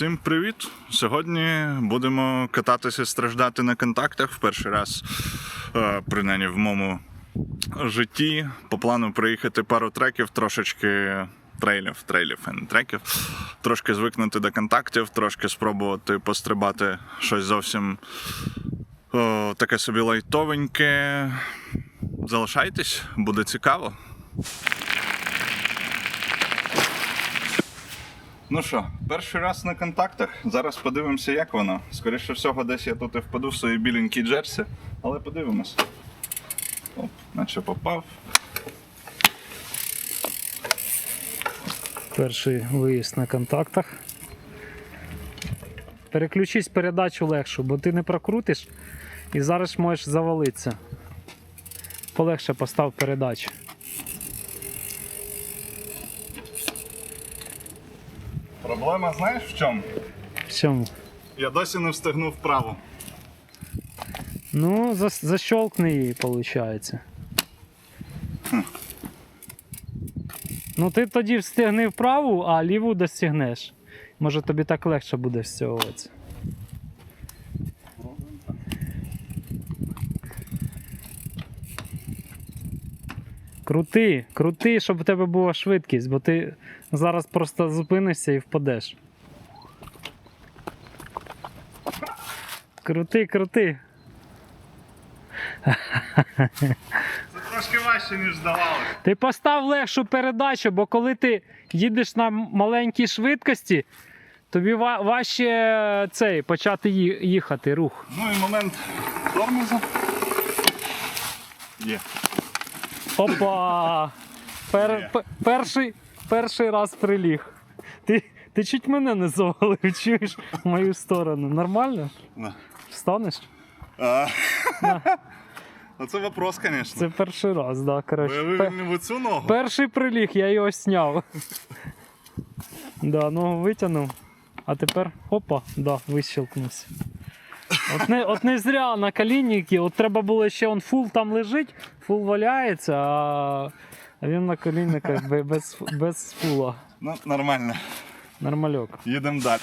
Всім привіт! Сьогодні будемо кататися, страждати на контактах в перший раз, е, принаймні в моєму житті. По плану проїхати пару треків, трошечки трейлів, трейлів, а треків, трошки звикнути до контактів, трошки спробувати пострибати щось зовсім о, таке собі лайтовеньке. Залишайтесь, буде цікаво. Ну що, перший раз на контактах. Зараз подивимося, як воно. Скоріше всього, десь я тут і впаду в свої біленькі джерсі, але подивимось. Оп, наче попав. Перший виїзд на контактах. Переключись передачу легшу, бо ти не прокрутиш і зараз можеш завалитися. Полегше постав передачу. Проблема знаєш в чому? В чому? Я досі не встигнув вправо. Ну, зас- защелкни її, виходить. Ну, ти тоді встигни вправу, а ліву достигнеш. Може тобі так легше буде всього-це. Крути, крути, щоб у тебе була швидкість, бо ти зараз просто зупинишся і впадеш. Крути, крути. Це трошки важче, ніж здавалося. Ти постав легшу передачу, бо коли ти їдеш на маленькій швидкості, тобі важче е, цей, почати їхати рух. Ну і момент тормоза. Є. Опа! Пер, Є. перший, перший раз приліг. Ти, ти чуть мене не завалив, чуєш в мою сторону. Нормально? На. Встанеш? А, На. Оце вопрос, звісно. Це перший раз, да, коротше. Пе- Виявив цю ногу. Перший приліг, я його сняв. Да, ногу витягнув. А тепер опа, да, вищелкнувся. От не, от не зря на колінники, от треба було ще он фул там лежить, фул валяється, а він на колінниках бе- без, без фула. Ну, нормально. Нормальок. Їдемо далі.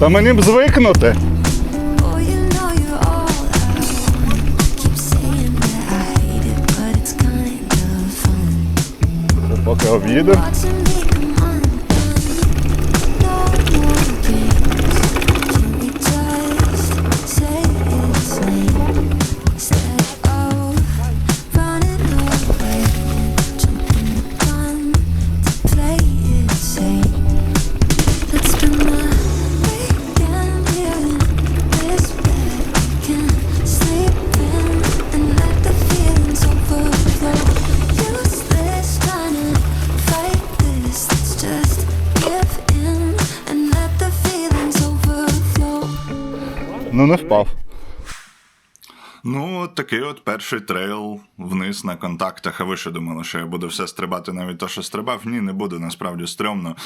Та мені б звикнути. Oh, you Ну, не впав. Ну, такий от перший трейл вниз на контактах. А ви що думали, що я буду все стрибати навіть то, що стрибав? Ні, не буду, насправді стрьомно.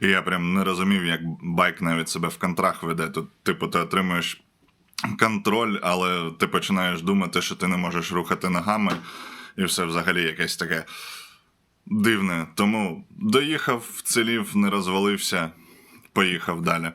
І я прям не розумів, як байк навіть себе в контрах веде. Тут, типу, ти отримуєш контроль, але ти починаєш думати, що ти не можеш рухати ногами, і все взагалі якесь таке дивне. Тому доїхав, вцілів, не розвалився, поїхав далі.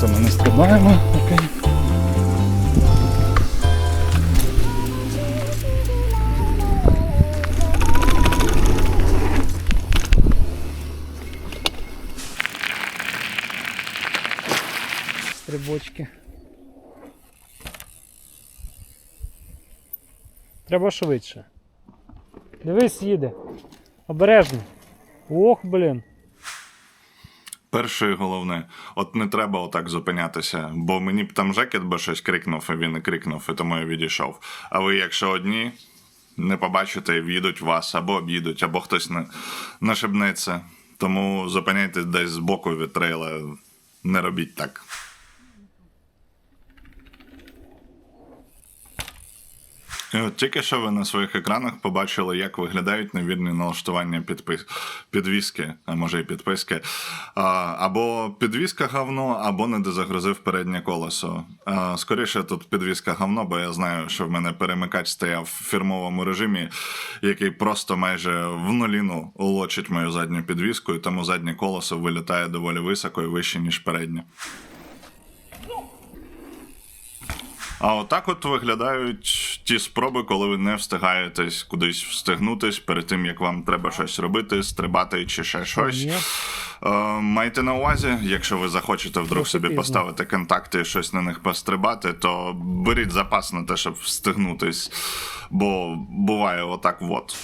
Це ми не стрибаємо. Стрибочки. Треба швидше. Дивись, їде. Обережно. Ох, блін. Перше і головне, от не треба отак зупинятися, бо мені б там жекет би щось крикнув, і він не крикнув, і тому я відійшов. А ви, якщо одні, не побачите і в'їдуть вас, або об'їдуть, або хтось не нашибнеться. Тому зупиняйтесь десь збоку від трейла, не робіть так. От тільки що ви на своїх екранах побачили, як виглядають невірні налаштування підпис... підвіски, а може і підписки. А, або підвіска говно, або не дозагрузив переднє колесо. А, скоріше тут підвіска говно, бо я знаю, що в мене перемикач стояв в фірмовому режимі, який просто майже в нуліну улочить мою задню підвіску, і тому заднє колесо вилітає доволі високо і вище, ніж переднє. А отак от виглядають ті спроби, коли ви не встигаєтесь кудись встигнутись перед тим, як вам треба щось робити, стрибати чи ще щось. Е, майте на увазі, якщо ви захочете вдруг собі поставити контакти і щось на них пострибати, то беріть запас на те, щоб встигнутись, бо буває отак от.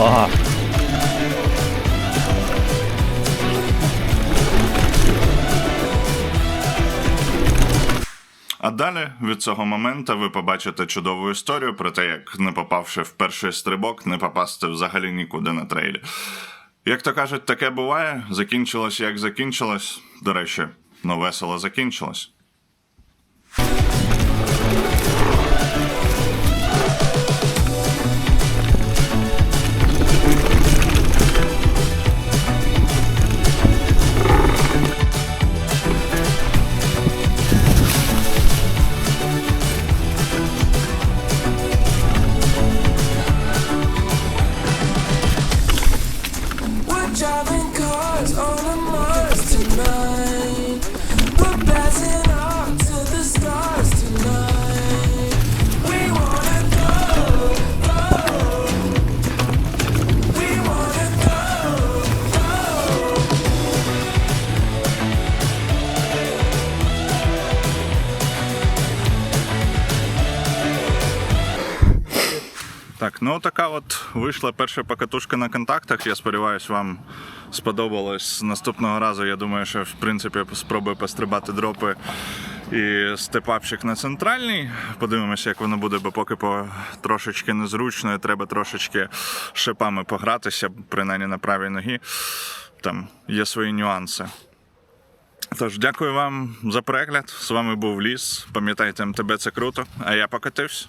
Ага. А далі від цього моменту ви побачите чудову історію про те, як не попавши в перший стрибок, не попасти взагалі нікуди на трейлі. Як то кажуть, таке буває, закінчилось як закінчилось. До речі, ну весело закінчилось. Так, ну така от вийшла перша покатушка на контактах. Я сподіваюся, вам сподобалось. Наступного разу я думаю, що в принципі спробую пострибати дропи і степапчик на центральній. Подивимося, як воно буде, бо поки по трошечки незручно, і треба трошечки шипами погратися, принаймні на правій ногі. Там є свої нюанси. Тож, дякую вам за перегляд. З вами був Ліс. Пам'ятайте, МТБ це круто, а я покатився.